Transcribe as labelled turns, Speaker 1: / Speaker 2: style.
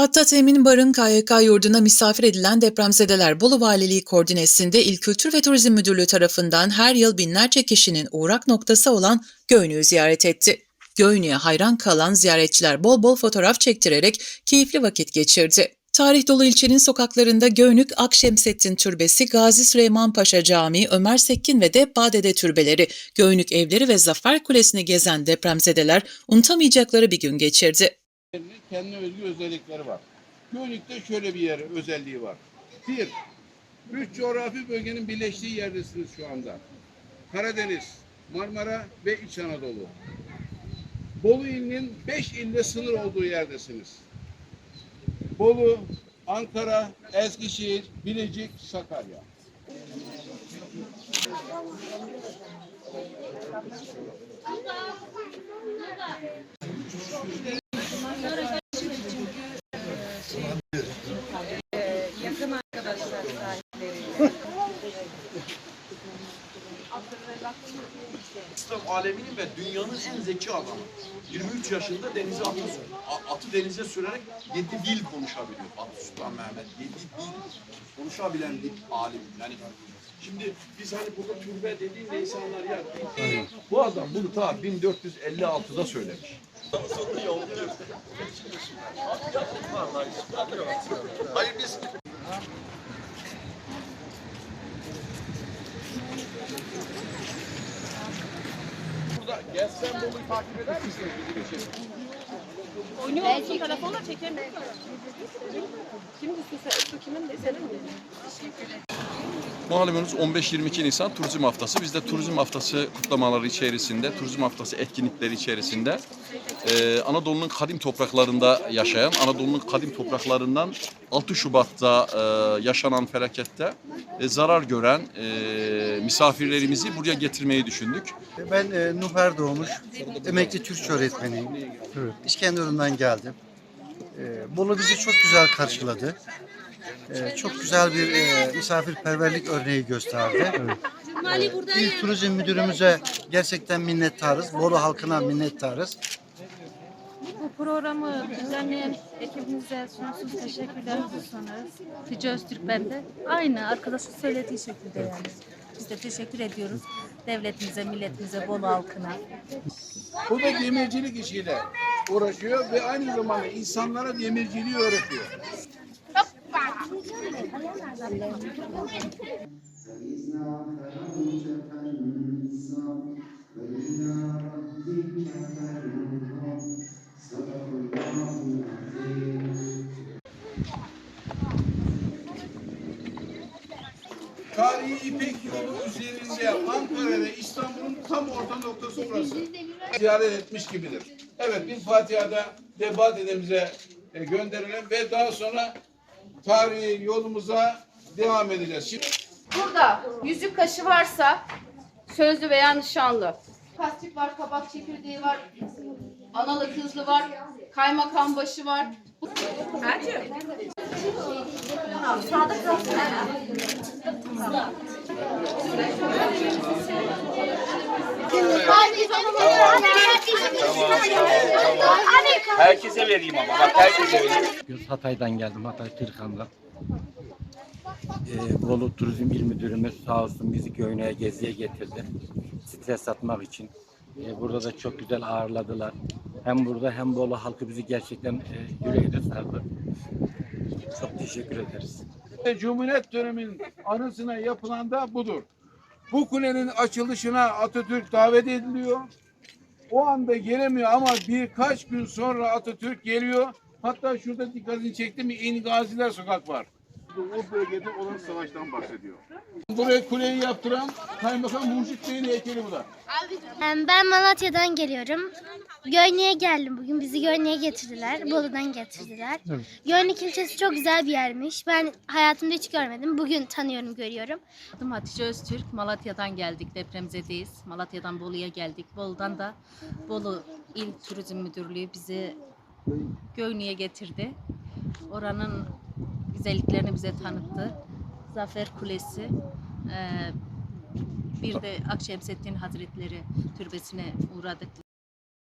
Speaker 1: Hatta Temin Barın KYK yurduna misafir edilen depremzedeler Bolu Valiliği koordinesinde İl Kültür ve Turizm Müdürlüğü tarafından her yıl binlerce kişinin uğrak noktası olan Göynü'yü ziyaret etti. Göynü'ye hayran kalan ziyaretçiler bol bol fotoğraf çektirerek keyifli vakit geçirdi. Tarih dolu ilçenin sokaklarında Göynük Akşemseddin Türbesi, Gazi Süleyman Paşa Camii, Ömer Sekkin ve de Badede türbeleri, Göynük evleri ve Zafer Kulesi'ni gezen depremzedeler unutamayacakları bir gün geçirdi.
Speaker 2: Yerinin kendine özgü özellikleri var. Gölük'te şöyle bir yer özelliği var. Bir, üç coğrafi bölgenin birleştiği yerdesiniz şu anda. Karadeniz, Marmara ve İç Anadolu. Bolu ilinin beş ilde sınır olduğu yerdesiniz. Bolu, Ankara, Eskişehir, Bilecik, Sakarya.
Speaker 3: yakın
Speaker 4: İslam aleminin ve dünyanın en zeki adamı. 23 yaşında denize atı, atı denize sürerek 7 dil konuşabiliyor Fatih Sultan Mehmet. 7 dil konuşabilen bir alim. Yani şimdi biz hani burada türbe dediğinde insanlar ya bu adam bunu ta 1456'da söylemiş. Hayır biz burada gelsen Bolu'yu takip eder misiniz bizim için?
Speaker 3: Oynuyor musun telefonla çekemiyor. Kim düştüyse kimin de senin mi?
Speaker 4: Malumunuz 15-22 Nisan Turizm Haftası. Biz de Turizm Haftası kutlamaları içerisinde, Turizm Haftası etkinlikleri içerisinde e, Anadolu'nun kadim topraklarında yaşayan, Anadolu'nun kadim topraklarından 6 Şubat'ta e, yaşanan felakette e, zarar gören e, misafirlerimizi buraya getirmeyi düşündük.
Speaker 5: Ben e, Nuh Erdoğmuş, emekli Türkçe öğretmeniyim. İskenderun'dan geldim. E, Bolu bizi çok güzel karşıladı. E, çok güzel bir e, misafirperverlik örneği gösterdi. E, İl Turizm Müdürümüze gerçekten minnettarız. Bolu halkına minnettarız.
Speaker 6: Programı düzenleyen ekibimize sonsuz teşekkürlerimizi sunarız. Hatice Öztürk ben de. Aynı arkadaşın söylediği şekilde yani. Biz de teşekkür ediyoruz devletimize, milletimize, Bolu halkına.
Speaker 2: Bu da demircilik işiyle uğraşıyor ve aynı zamanda insanlara demirciliği öğretiyor. Tarihi İpek yolu üzerinde Ankara ve İstanbul'un tam orta noktası burası. Ziyaret etmiş gibidir. Evet bir Fatiha'da debat edemize e, gönderelim ve daha sonra tarihi yolumuza devam edeceğiz. Şimdi
Speaker 7: Burada yüzük kaşı varsa sözlü veya nişanlı. Kastik var, kabak çekirdeği var, analı kızlı var, kaymakam başı var.
Speaker 8: Herkese vereyim ama bak herkese vereyim.
Speaker 9: Hatay'dan geldim, Hatay Kırıkan'dan. Ee, Bolu Turizm İl Müdürümüz sağ olsun bizi Göynü'ye geziye getirdi. Stres atmak için. Ee, burada da çok güzel ağırladılar. Hem burada hem Bolu halkı bizi gerçekten e, yüreğine sardı. Çok teşekkür ederiz.
Speaker 2: Cumhuriyet döneminin anısına yapılan da budur. Bu kulenin açılışına Atatürk davet ediliyor. O anda gelemiyor ama birkaç gün sonra Atatürk geliyor. Hatta şurada dikkatini çekti mi İn Gaziler Sokak var. O bölgede olan savaştan bahsediyor. Buraya kuleyi yaptıran Kaymakam Murşit Bey'in heykeli bu da.
Speaker 10: Ben Malatya'dan geliyorum. Göynü'ye geldim bugün. Bizi Göynü'ye getirdiler. Bolu'dan getirdiler. Göynük ilçesi çok güzel bir yermiş. Ben hayatımda hiç görmedim. Bugün tanıyorum, görüyorum.
Speaker 6: Adım Hatice Öztürk. Malatya'dan geldik. Depremzedeyiz. Malatya'dan Bolu'ya geldik. Bolu'dan da Bolu İl Turizm Müdürlüğü bizi Göynü'ye getirdi. Oranın güzelliklerini bize tanıttı. Zafer Kulesi, bir de Akşemseddin Hazretleri türbesine uğradık.